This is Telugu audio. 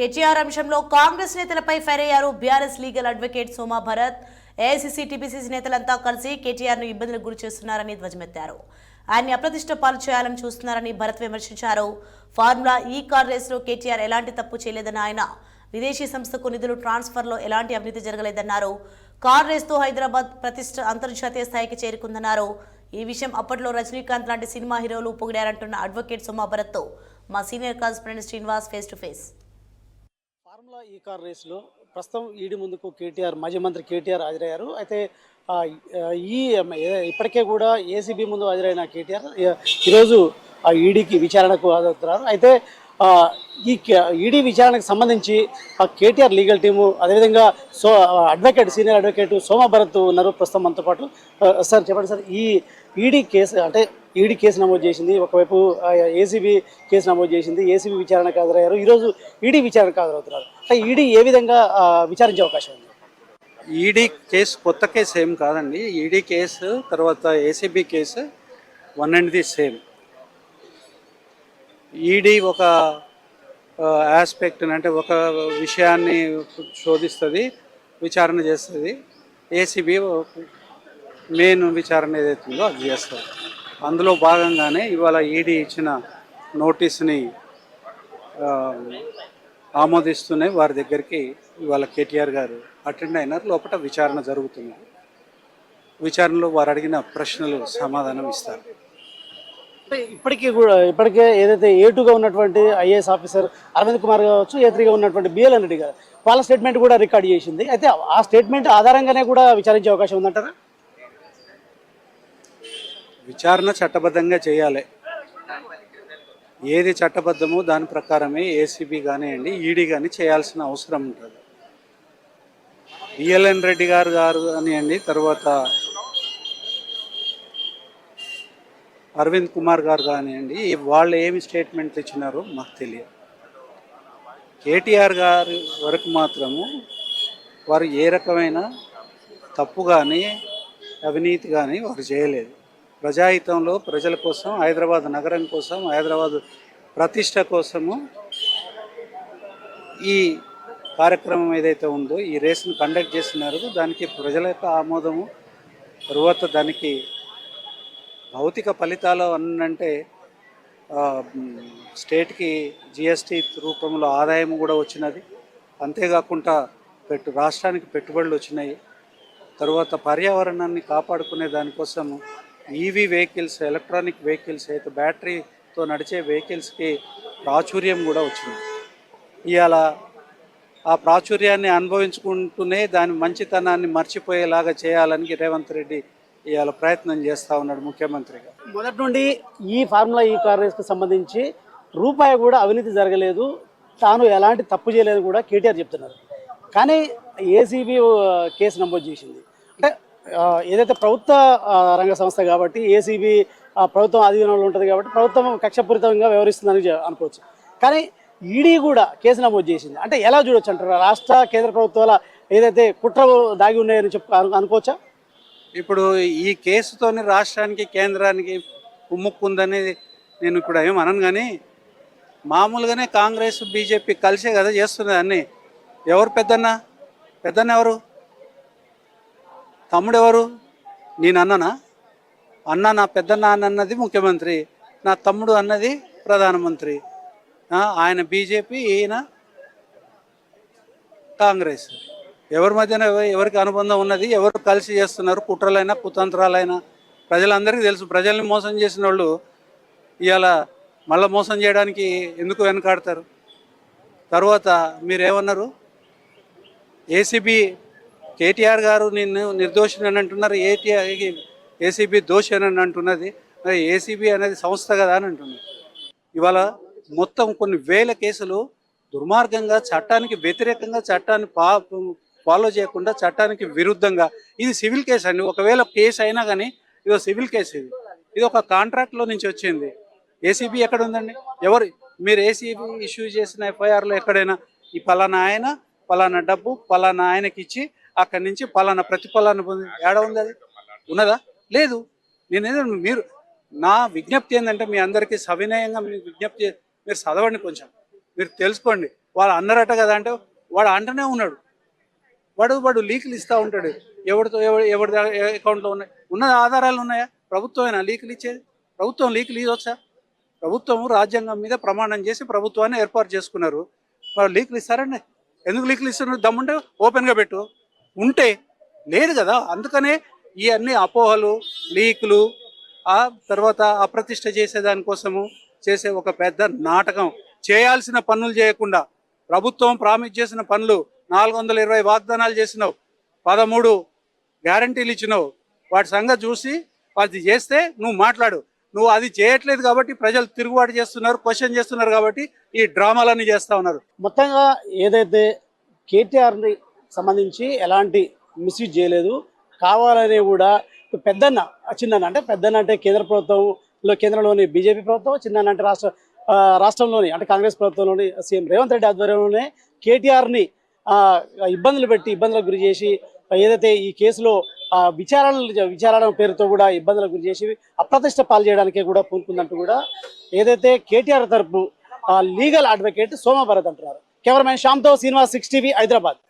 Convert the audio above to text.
కేటీఆర్ అంశంలో కాంగ్రెస్ నేతలపై ఫైర్ అయ్యారు BRS legal advocate Soma Bharat. AICC TPCC నేతలంతా కలిసి కేటీఆర్ను ఇబ్బందులకు గురి చేస్తున్నారని ధ్వజమెత్తారు. ఆయన్ని అప్రతిష్ట పాలు చేయాలని చూస్తున్నారని భరత్ విమర్శించారు. ఫార్ములా ఈ కార్ రేసులో కేటీఆర్ ఎలాంటి తప్పు చేయలేదని ఆయన విదేశీ సంస్థకు నిధులు ట్రాన్స్ఫర్లో ఎలాంటి అవినీతి జరగలేదన్నారు. కార్ రేస్తో హైదరాబాద్ ప్రతిష్ట అంతర్జాతీయ స్థాయికి చేరుకుందన్నారు. ఈ విషయం అప్పట్లో రజనీకాంత్ లాంటి సినిమా హీరోలు పొగిడారంటున్న అడ్వకేట్ సోమా భరత్తో. మా senior correspondent Srinivas face to face. Formula ఈ కార్ రేసులో ప్రస్తుతం ఈడీ ముందుకు కేటీఆర్ మాజీ మంత్రి కేటీఆర్ హాజరయ్యారు. అయితే ఈ ఇప్పటికే కూడా ఏసీబీ ముందు హాజరైన కేటీఆర్ ఈరోజు ఆ ఈడీకి విచారణకు హాజరవుతున్నారు. అయితే ఈ ఈడీ విచారణకు సంబంధించి ఆ కేటీఆర్ లీగల్ టీము అదేవిధంగా so advocate senior advocate Somabharat ఉన్నారు ప్రస్తుతం మనతో పాటు. సార్ చెప్పండి సార్ ఈ ఈడీ కేసు అంటే ఈడీ కేసు నమోదు చేసింది. ఒకవైపు ఏసీబీ కేసు నమోదు చేసింది. ఏసీబీ విచారణకు హాజరయ్యారు. ఈరోజు ఈడీ విచారణకు హాజరవుతున్నారు. అంటే ఈడీ ఏ విధంగా విచారించే అవకాశం ఉంది? ఈడీ కేసు కొత్త కేసు ఏం కాదండి. ఈడీ కేసు తర్వాత ACB case one and the same. ED ఒక ఆస్పెక్ట్ అంటే ఒక విషయాన్ని శోధిస్తుంది విచారణ చేస్తుంది. ఏసీబీ మెయిన్ విచారణ ఏదైతుందో అది చేస్తారు. అందులో భాగంగానే ఇవాళ ఈడీ ఇచ్చిన నోటీస్ని ఆమోదిస్తూనే వారి దగ్గరికి ఇవాళ కేటీఆర్ గారు అటెండ్ అయినారు. లోపల విచారణ జరుగుతుంది. విచారణలో వారు అడిగిన ప్రశ్నలు సమాధానం ఇస్తారు. ఇప్పటికీ కూడా ఇప్పటికే ఏదైతే ఏటుగా ఉన్నటువంటి ఐఏఎస్ ఆఫీసర్ అరవింద్ కుమార్ కావచ్చు ఏ త్రీగా ఉన్నటువంటి బిఎల్ రెడ్డి గారు వాళ్ళ స్టేట్మెంట్ కూడా రికార్డ్ చేసింది. అయితే ఆ స్టేట్మెంట్ ఆధారంగానే కూడా విచారించే అవకాశం ఉందంటారా? విచారణ చట్టబద్ధంగా చేయాలి. ఏది చట్టబద్ధమో దాని ప్రకారమే ఏసీబీ కానివ్వండి ఈడీ కానీ చేయాల్సిన అవసరం ఉంటుంది. బిఎల్ఎన్ రెడ్డి గారు గారు కానివ్వండి తర్వాత అరవింద్ కుమార్ గారు కానివ్వండి వాళ్ళు ఏమి స్టేట్మెంట్ ఇచ్చినారో మాకు తెలియదు. కేటీఆర్ గారి వరకు మాత్రము వారు ఏ రకమైన తప్పు కానీ అవినీతి కానీ వారు చేయలేదు. ప్రజాహితంలో ప్రజల కోసం హైదరాబాద్ నగరం కోసం హైదరాబాద్ ప్రతిష్ట కోసము ఈ కార్యక్రమం ఏదైతే ఉందో ఈ రేసును కండక్ట్ చేస్తున్నారు. దానికి ప్రజల యొక్క ఆమోదము తరువాత దానికి భౌతిక ఫలితాలు అన్నంటే స్టేట్కి జిఎస్టీ రూపంలో ఆదాయం కూడా వచ్చినది. అంతేకాకుండా పెట్టు రాష్ట్రానికి పెట్టుబడులు వచ్చినాయి. తర్వాత పర్యావరణాన్ని కాపాడుకునే దానికోసం ఈవీ వెహికల్స్ ఎలక్ట్రానిక్ వెహికల్స్ అయితే బ్యాటరీతో నడిచే వెహికల్స్కి ప్రాచుర్యం కూడా వచ్చింది. ఇవాళ ఆ ప్రాచుర్యాన్ని అనుభవించుకుంటూనే దాని మంచితనాన్ని మర్చిపోయేలాగా చేయాలని రేవంత్ రెడ్డి ఇవాళ ప్రయత్నం చేస్తూ ఉన్నాడు ముఖ్యమంత్రిగా. మొదటి నుండి ఈ ఫార్ములా ఈ కార్ రేస్కి సంబంధించి రూపాయి కూడా అవినీతి జరగలేదు. తాను ఎలాంటి తప్పు చేయలేదు కూడా కేటీఆర్ చెప్తున్నారు. కానీ ఏసీబీ uh, కేసు నమోదు చేసింది. అంటే ఏదైతే ప్రభుత్వ రంగ సంస్థ కాబట్టి ఏసీబీ ప్రభుత్వం ఆధీనంలో ఉంటుంది కాబట్టి ప్రభుత్వం కక్షపూరితంగా వ్యవహరిస్తుందని అనుకోవచ్చు. కానీ ఈడీ కూడా కేసు నమోదు చేసింది. అంటే ఎలా చూడొచ్చు అంటారు? రాష్ట్ర కేంద్ర ప్రభుత్వాల ఏదైతే కుట్రలు దాగి ఉన్నాయని చెప్పు అనుకోవచ్చా? ఇప్పుడు ఈ కేసుతోని రాష్ట్రానికి కేంద్రానికి ఉమ్ముక్కుందని నేను ఇప్పుడు ఏం అనను కానీ మామూలుగానే కాంగ్రెస్ బీజేపీ కలిసే కదా చేస్తున్నది అన్నీ. ఎవరు పెద్దన్న? పెద్దన్న ఎవరు? తమ్ముడు ఎవరు నేను అన్ననా? అన్న నా పెద్దన్న అన్నది ముఖ్యమంత్రి. నా తమ్ముడు అన్నది ప్రధానమంత్రి. ఆయన బీజేపీ ఈయన కాంగ్రెస్. ఎవరి మధ్యన ఎవరికి అనుబంధం ఉన్నది ఎవరు కలిసి చేస్తున్నారు కుట్రలైనా కుతంత్రాలైనా ప్రజలందరికీ తెలుసు. ప్రజల్ని మోసం చేసిన వాళ్ళు ఇవాళ మళ్ళీ మోసం చేయడానికి ఎందుకు వెనకాడతారు? తర్వాత మీరేమన్నారు? ఏసీబీ కేటీఆర్ గారు నిన్ను నిర్దోషిని అని అంటున్నారు ఏటీఆర్ ఏసీబీ దోషి అని అంటున్నది. మరి ఏసీబీ అనేది సంస్థ కదా అని అంటున్నారు. ఇవాళ మొత్తం కొన్ని వేల కేసులు దుర్మార్గంగా చట్టానికి వ్యతిరేకంగా చట్టాన్ని పా ఫాలో చేయకుండా చట్టానికి విరుద్ధంగా. ఇది సివిల్ కేసు అండి. ఒకవేళ కేసు అయినా కానీ ఇది ఒక సివిల్ కేసు ఇది. ఇది ఒక కాంట్రాక్ట్లో నుంచి వచ్చింది. ఏసీబీ ఎక్కడ ఉందండి? ఎవరు మీరు ఏసీబీ ఇష్యూ చేసిన ఎఫ్ఐఆర్లో ఎక్కడైనా? ఈ పలానా ఆయన పలానా డబ్బు పలానా ఆయనకి ఇచ్చి అక్కడి నుంచి పలానా ప్రతిఫలాన్ని పొంది ఏడ ఉంది అది? ఉన్నదా? లేదు. నేనేదో మీరు నా విజ్ఞప్తి ఏంటంటే మీ అందరికీ సవినయంగా మీ విజ్ఞప్తి మీరు చదవండి కొంచెం. మీరు తెలుసుకోండి. వాళ్ళు అన్నారట కదా అంటే వాడు అంటనే ఉన్నాడు. వాడు వాడు లీకులు ఇస్తూ ఉంటాడు. ఎవరితో ఎవరి ఎవరి అకౌంట్లో ఉన్నాయి? ఉన్న ఆధారాలు ఉన్నాయా? ప్రభుత్వమేనా లీకులు ఇచ్చేది? ప్రభుత్వం లీకులు ఇవ్వచ్చా ప్రభుత్వం రాజ్యాంగం మీద ప్రమాణం చేసి ప్రభుత్వాన్ని ఏర్పాటు చేసుకున్నారు. మరి లీకులు ఇస్తారండి. ఎందుకు లీకులు ఇస్తున్నారు? దమ్ముంటే ఓపెన్గా పెట్టు. ఉంటే లేదు కదా. అందుకనే ఈ అన్ని అపోహలు లీకులు ఆ తర్వాత అప్రతిష్ట చేసే దానికోసము చేసే ఒక పెద్ద నాటకం. చేయాల్సిన పనులు చేయకుండా ప్రభుత్వం ప్రామిస్ చేసిన పనులు నాలుగు వందల ఇరవై వాగ్దానాలు చేసినావు. పదమూడు గ్యారంటీలు ఇచ్చినావు. వాటి సంగతి చూసి అది చేస్తే నువ్వు మాట్లాడు. నువ్వు అది చేయట్లేదు కాబట్టి ప్రజలు తిరుగుబాటు చేస్తున్నారు క్వశ్చన్ చేస్తున్నారు కాబట్టి ఈ డ్రామాలన్నీ చేస్తా ఉన్నారు. మొత్తంగా ఏదైతే కేటీఆర్ని సంబంధించి ఎలాంటి మిస్యూజ్ చేయలేదు. కావాలనే కూడా పెద్దన్న చిన్నన్న అంటే పెద్దన్న అంటే కేంద్ర ప్రభుత్వంలో కేంద్రంలోని బీజేపీ ప్రభుత్వం చిన్నన్న అంటే రాష్ట్ర రాష్ట్రంలోని అంటే కాంగ్రెస్ ప్రభుత్వంలోని సీఎం రేవంత్ రెడ్డి ఆధ్వర్యంలోనే కేటీఆర్ని ఇబ్బందులు పెట్టి ఇబ్బందులకు గురి చేసి ఏదైతే ఈ కేసులో ఆ, విచారణలు విచారణ పేరుతో కూడా ఇబ్బందులకు గురి చేసి అప్రతిష్ట పాలు చేయడానికే కూడా పూనుకుందంటూ కూడా ఏదైతే కేటీఆర్ తరపు లీగల్ అడ్వకేట్ సోమభరత్ అంటున్నారు. కెమెరామెన్ శ్యామ్తో శ్రీనివాస్ సిక్స్ టీవీ హైదరాబాద్.